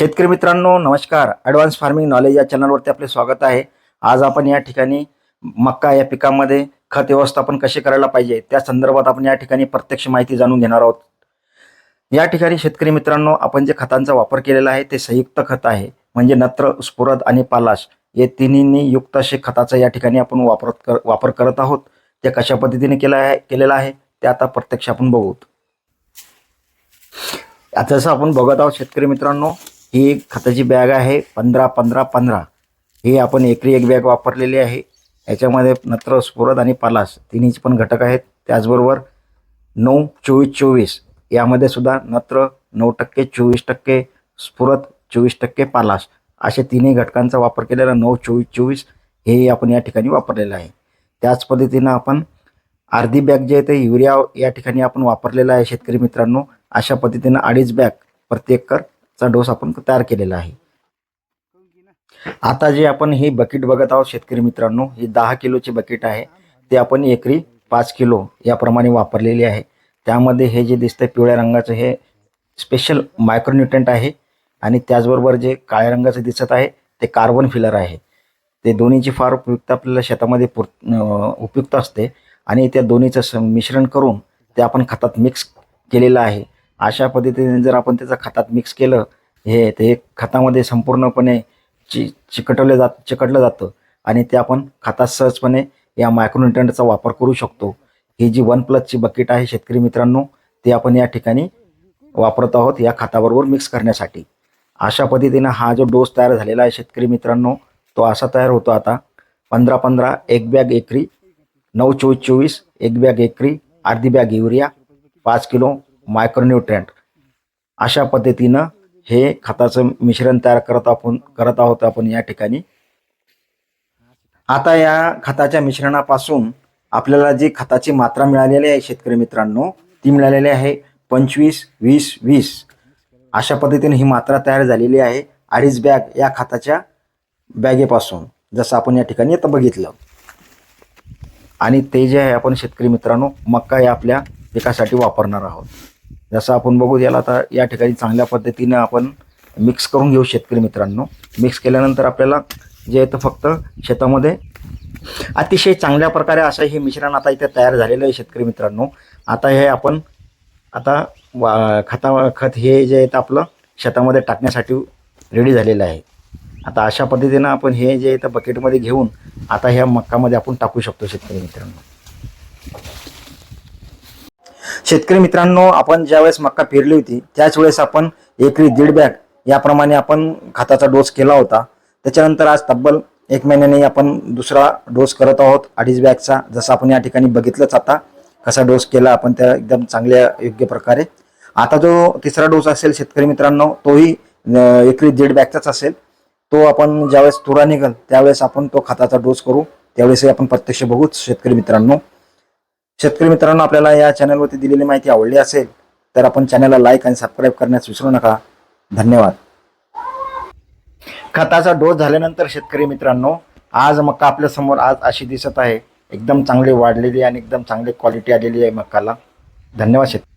शेतकरी मित्रांनो नमस्कार. ॲडव्हान्स फार्मिंग नॉलेज या चॅनलवरती आपले स्वागत आहे. आज आपण या ठिकाणी मक्का या पिकामध्ये खत व्यवस्थापन कसे करायला पाहिजे त्या संदर्भात आपण या ठिकाणी प्रत्यक्ष माहिती जाणून घेणार आहोत. या ठिकाणी शेतकरी मित्रांनो आपण जे खतांचा वापर केलेला आहे ते संयुक्त खत आहे. म्हणजे नत्र स्फुरद आणि पालाश हे तिन्हींनी युक्त असे खताचा या ठिकाणी आपण वापरत कर वापर करत आहोत. ते कशा पद्धतीने केलं आहे केलेलं आहे ते आता प्रत्यक्ष आपण बघू जसं आपण बघत आहोत शेतकरी मित्रांनो ही एक खताची बॅग आहे पंधरा पंधरा पंधरा. ही आपण एकरी एक बॅग वापरलेली आहे. याच्यामध्ये नत्र स्फुरद आणि पालास तिन्हीचे पण घटक आहेत. त्याचबरोबर नऊ चोवीस चोवीस. यामध्ये सुद्धा नत्र नऊ टक्के चोवीस टक्के स्फुरद चोवीस टक्के पालास असे तिन्ही घटकांचा वापर केलेला नऊ चोवीस चोवीस हे आपण या ठिकाणी वापरलेलं आहे. त्याच पद्धतीनं आपण अर्धी बॅग जे आहे ते युरिया या ठिकाणी आपण वापरलेला आहे शेतकरी मित्रांनो. अशा पद्धतीनं अडीच बॅग प्रत्येक कर चा डोस आपण तयार केलेला आहे. आता जे आपण ही बकेट बघत आहोत शेतकरी मित्रांनो ही दहा किलोची बकेट आहे. ते आपण एकरी पाच किलो याप्रमाणे वापरलेली आहे. त्यामध्ये हे जे दिसतंय पिवळ्या रंगाचं हे स्पेशल मायक्रोन्युट्रंट आहे आणि त्याचबरोबर जे काळ्या रंगाचं दिसत आहे ते कार्बन फिलर आहे. ते दोन्हीची फार उपयुक्त आपल्याला शेतामध्ये पुर उपयुक्त असते आणि त्या दोन्हीचं स मिश्रण करून ते आपण खतात मिक्स केलेलं आहे. अशा पद्धतीने जर आपण त्याचं खतात मिक्स केलं हे ते खतामध्ये संपूर्णपणे चि चिकटवलं जात चिकटलं जातं. आणि ते आपण खतात सहजपणे या मायक्रोन्युट्रंटचा वापर करू शकतो. ही जी वन प्लसची बकेट आहे शेतकरी मित्रांनो ते आपण या ठिकाणी वापरत आहोत या खताबरोबर मिक्स करण्यासाठी. अशा पद्धतीनं हा जो डोस तयार झालेला आहे शेतकरी मित्रांनो तो असा तयार होतो आता. पंधरा पंधरा एक बॅग एकरी नऊ चोवीस चोवीस एक बॅग एकरी अर्धी बॅग युरिया पाच किलो मायक्रोन्यूट्रंट अशा पद्धतीनं हे खताचं मिश्रण तयार करत आपण करत आहोत आपण या ठिकाणी. आता या खताच्या मिश्रणापासून आपल्याला जी खताची मात्रा मिळालेली आहे शेतकरी मित्रांनो ती मिळालेली आहे पंचवीस वीस वीस. अशा पद्धतीने ही मात्रा तयार झालेली आहे अडीच बॅग या खताच्या बॅगेपासून जसं आपण या ठिकाणी आता बघितलं. आणि ते जे आहे आपण शेतकरी मित्रांनो मक्का या आपल्या पिकासाठी वापरणार आहोत. जसं आपण बघू याला आता या ठिकाणी चांगल्या पद्धतीनं आपण मिक्स करून घेऊ शेतकरी मित्रांनो. मिक्स केल्यानंतर आपल्याला जे आहे तर फक्त शेतामध्ये अतिशय चांगल्या प्रकारे असं हे मिश्रण आता इथे तयार झालेलं आहे शेतकरी मित्रांनो. आता हे आपण आता वा खता खत हे जे आहे ते आपलं शेतामध्ये टाकण्यासाठी रेडी झालेलं आहे. आता अशा पद्धतीनं आपण हे जे आहे बकेटमध्ये घेऊन आता ह्या मक्कामध्ये आपण टाकू शकतो शेतकरी मित्रांनो. शेतकरी मित्रांनो आपण ज्यावेळेस मक्का पेरली होती त्याच वेळेस आपण एकरी दीड बॅग याप्रमाणे आपण खताचा डोस केला होता. त्याच्यानंतर आज तब्बल एक महिन्याने आपण दुसरा डोस करत आहोत अडीच बॅगचा. जसं आपण या ठिकाणी बघितलंच आता कसा डोस केला आपण त्या एकदम चांगल्या योग्य प्रकारे. आता जो तिसरा डोस असेल शेतकरी मित्रांनो तोही एकरी दीड बॅगचाच असेल. तो आपण ज्यावेळेस तुरा निघल त्यावेळेस आपण तो खताचा डोस करू. त्यावेळेसही आपण प्रत्यक्ष बघूच शेतकरी मित्रांनो. शेतकरी मित्रांनो आपल्याला या चॅनलवरती दिलेली माहिती आवडली असेल तर आपण चॅनलला लाईक आणि सबस्क्राईब करण्यास विसरू नका. धन्यवाद. खताचा डोस झाल्यानंतर शेतकरी मित्रांनो आज मक्का आपल्यासमोर आज अशी दिसत आहे. एकदम चांगली वाढलेली आणि एकदम चांगली क्वालिटी आलेली आहे मक्काला धन्यवाद शेतकरी.